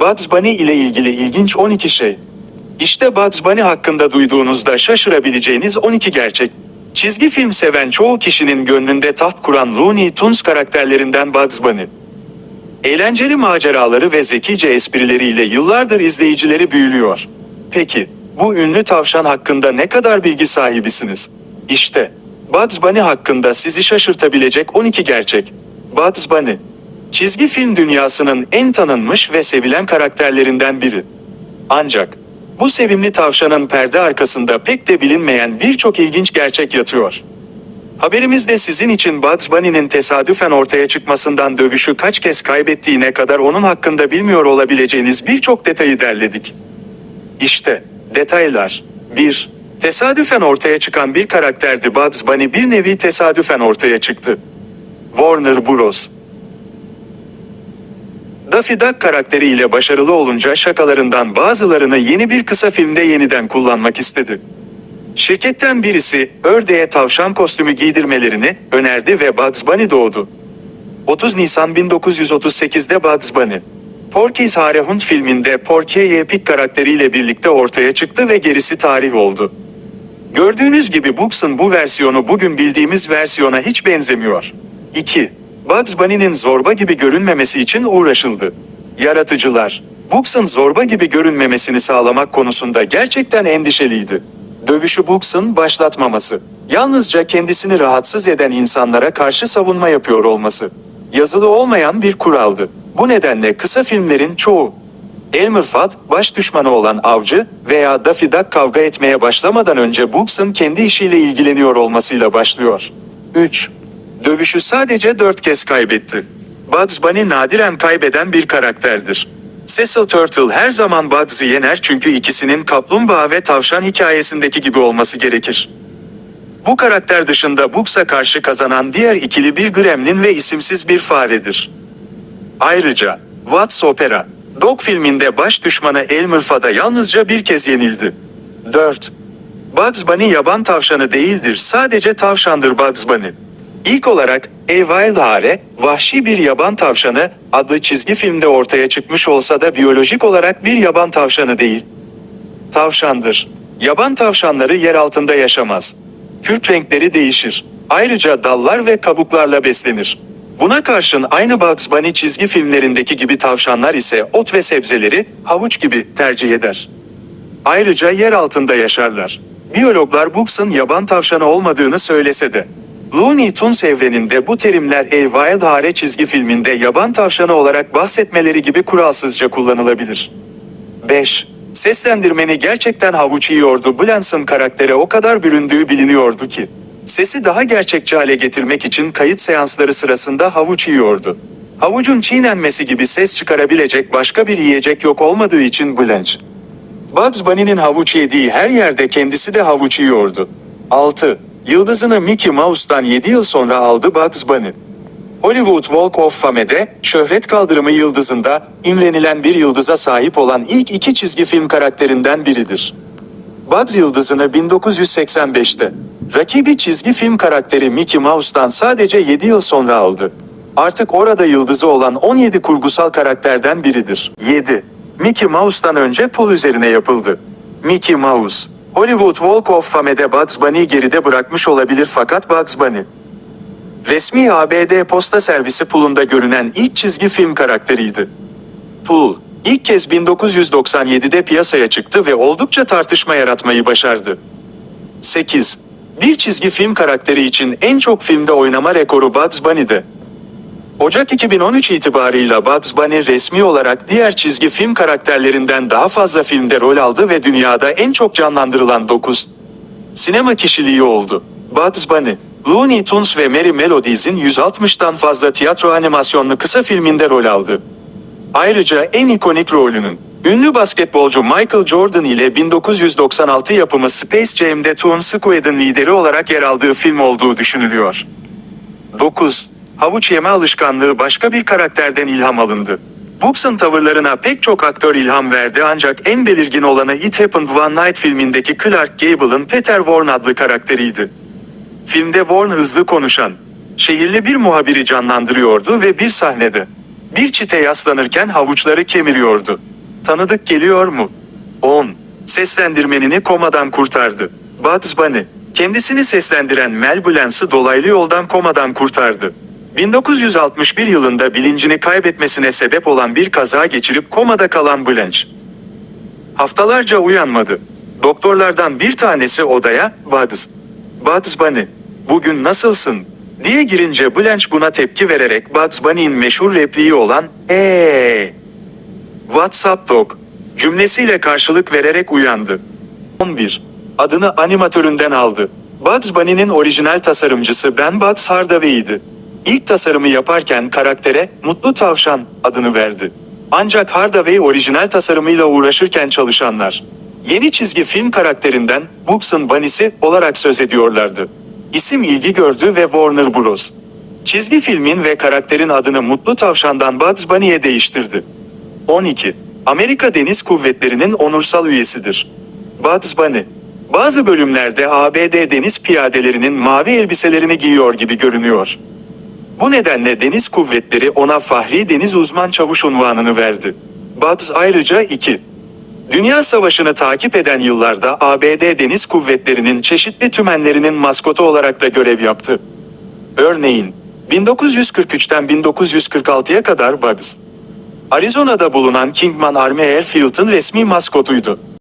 Bugs Bunny ile ilgili ilginç 12 şey. İşte Bugs Bunny hakkında duyduğunuzda şaşırabileceğiniz 12 gerçek. Çizgi film seven çoğu kişinin gönlünde taht kuran Looney Tunes karakterlerinden Bugs Bunny. Eğlenceli maceraları ve zekice esprileriyle yıllardır izleyicileri büyülüyor. Peki, bu ünlü tavşan hakkında ne kadar bilgi sahibisiniz? İşte, Bugs Bunny hakkında sizi şaşırtabilecek 12 gerçek. Bugs Bunny, çizgi film dünyasının en tanınmış ve sevilen karakterlerinden biri. Ancak, bu sevimli tavşanın perde arkasında pek de bilinmeyen birçok ilginç gerçek yatıyor. Haberimizde sizin için Bugs Bunny'nin tesadüfen ortaya çıkmasından dövüşü kaç kez kaybettiğine kadar onun hakkında bilmiyor olabileceğiniz birçok detayı derledik. İşte detaylar. 1. Tesadüfen ortaya çıkan bir karakterdi Bugs Bunny bir nevi tesadüfen ortaya çıktı. Warner Bros. Daffy Duck karakteriyle başarılı olunca şakalarından bazılarını yeni bir kısa filmde yeniden kullanmak istedi. Şirketten birisi ördeğe tavşan kostümü giydirmelerini önerdi ve Bugs Bunny doğdu. 30 Nisan 1938'de Bugs Bunny. Porky's Hare Hunt filminde Porky'ye Pig karakteriyle birlikte ortaya çıktı ve gerisi tarih oldu. Gördüğünüz gibi Bugs'ın bu versiyonu bugün bildiğimiz versiyona hiç benzemiyor. 2. Bugs Bunny'nin zorba gibi görünmemesi için uğraşıldı. Yaratıcılar, Bugs'ın zorba gibi görünmemesini sağlamak konusunda gerçekten endişeliydi. Dövüşü Bugs'ın başlatmaması, yalnızca kendisini rahatsız eden insanlara karşı savunma yapıyor olması. Yazılı olmayan bir kuraldı. Bu nedenle kısa filmlerin çoğu, Elmer Fudd, baş düşmanı olan avcı veya Daffy Duck kavga etmeye başlamadan önce Bugs'ın kendi işiyle ilgileniyor olmasıyla başlıyor. 3. Dövüşü sadece 4 kez kaybetti. Bugs Bunny nadiren kaybeden bir karakterdir. Cecil Turtle her zaman Bugs'ı yener çünkü ikisinin kaplumbağa ve tavşan hikayesindeki gibi olması gerekir. Bu karakter dışında Bugs'a karşı kazanan diğer ikili bir gremlin ve isimsiz bir faredir. Ayrıca, What's Opera, Dog filminde baş düşmanı Elmer Fudd'a yalnızca bir kez yenildi. 4. Bugs Bunny yaban tavşanı değildir, sadece tavşandır Bugs Bunny. İlk olarak, Hare, Vahşi Bir Yaban Tavşanı adlı çizgi filmde ortaya çıkmış olsa da biyolojik olarak bir yaban tavşanı değil. Tavşandır. Yaban tavşanları yer altında yaşamaz. Kürk renkleri değişir. Ayrıca dallar ve kabuklarla beslenir. Buna karşın aynı Bugs Bunny çizgi filmlerindeki gibi tavşanlar ise ot ve sebzeleri, havuç gibi tercih eder. Ayrıca yer altında yaşarlar. Biyologlar Bugs'ın yaban tavşanı olmadığını söylese de. Looney Tunes evreninde bu terimler A Wild Hare çizgi filminde yaban tavşanı olarak bahsetmeleri gibi kuralsızca kullanılabilir. 5. Seslendirmeni gerçekten havuç yiyordu. Blanson karaktere o kadar büründüğü biliniyordu ki. Sesi daha gerçekçi hale getirmek için kayıt seansları sırasında havuç yiyordu. Havucun çiğnenmesi gibi ses çıkarabilecek başka bir yiyecek yok olmadığı için Blanche. Bugs Bunny'nin havuç yediği her yerde kendisi de havuç yiyordu. 6. Yıldızını Mickey Mouse'dan 7 yıl sonra aldı Bugs Bunny. Hollywood Walk of Fame'de şöhret kaldırımı yıldızında imrenilen bir yıldıza sahip olan ilk iki çizgi film karakterinden biridir. Bugs yıldızını 1985'te rakibi çizgi film karakteri Mickey Mouse'dan sadece 7 yıl sonra aldı. Artık orada yıldızı olan 17 kurgusal karakterden biridir. 7. Mickey Mouse'dan önce pul üzerine yapıldı. Mickey Mouse Hollywood Walk of Fame'de Bugs Bunny'yi geride bırakmış olabilir fakat Bugs Bunny Resmi ABD posta servisi pulunda görünen ilk çizgi film karakteriydi. Pul, ilk kez 1997'de piyasaya çıktı ve oldukça tartışma yaratmayı başardı. 8. Bir çizgi film karakteri için en çok filmde oynama rekoru Bugs Bunny'de. Ocak 2013 itibarıyla Bugs Bunny resmi olarak diğer çizgi film karakterlerinden daha fazla filmde rol aldı ve dünyada en çok canlandırılan 9 sinema kişiliği oldu. Bugs Bunny, Looney Tunes ve Merry Melodies'in 160'tan fazla tiyatro animasyonlu kısa filminde rol aldı. Ayrıca en ikonik rolünün ünlü basketbolcu Michael Jordan ile 1996 yapımı Space Jam'de Toon Squad'ın lideri olarak yer aldığı film olduğu düşünülüyor. 9. Havuç yeme alışkanlığı başka bir karakterden ilham alındı. Bugs'ın tavırlarına pek çok aktör ilham verdi ancak en belirgin olanı It Happened One Night filmindeki Clark Gable'ın Peter Warren adlı karakteriydi. Filmde Warren hızlı konuşan, şehirli bir muhabiri canlandırıyordu ve bir sahnede Bir çite yaslanırken havuçları kemiriyordu. Tanıdık geliyor mu? 10. Seslendirmenini komadan kurtardı. Bugs Bunny. Kendisini seslendiren Mel Blance'ı dolaylı yoldan komadan kurtardı. 1961 yılında bilincini kaybetmesine sebep olan bir kaza geçirip komada kalan Blanche. Haftalarca uyanmadı. Doktorlardan bir tanesi odaya, Bugs. Bugs Bunny, bugün nasılsın? diye girince Blanche buna tepki vererek Bugs Bunny'in meşhur repliği olan eee WhatsApp Dog cümlesiyle karşılık vererek uyandı. 11. Adını animatöründen aldı. Bugs Bunny'nin orijinal tasarımcısı Ben Bugs Hardaway'di. İlk tasarımı yaparken karaktere Mutlu Tavşan adını verdi. Ancak Hardaway orijinal tasarımıyla uğraşırken çalışanlar yeni çizgi film karakterinden Bugs'ın Bunny'si olarak söz ediyorlardı. İsim ilgi gördü ve Warner Bros. Çizgi filmin ve karakterin adını Mutlu Tavşan'dan Bugs Bunny'e değiştirdi. 12. Amerika Deniz Kuvvetleri'nin onursal üyesidir. Bugs Bunny. Bazı bölümlerde ABD deniz piyadelerinin mavi elbiselerini giyiyor gibi görünüyor. Bu nedenle Deniz Kuvvetleri ona Fahri Deniz Uzman Çavuş unvanını verdi. Bugs ayrıca 2. Dünya Savaşı'nı takip eden yıllarda ABD Deniz Kuvvetleri'nin çeşitli tümenlerinin maskotu olarak da görev yaptı. Örneğin, 1943'ten 1946'ya kadar Bugs, Arizona'da bulunan Kingman Army Airfield'ın resmi maskotuydu.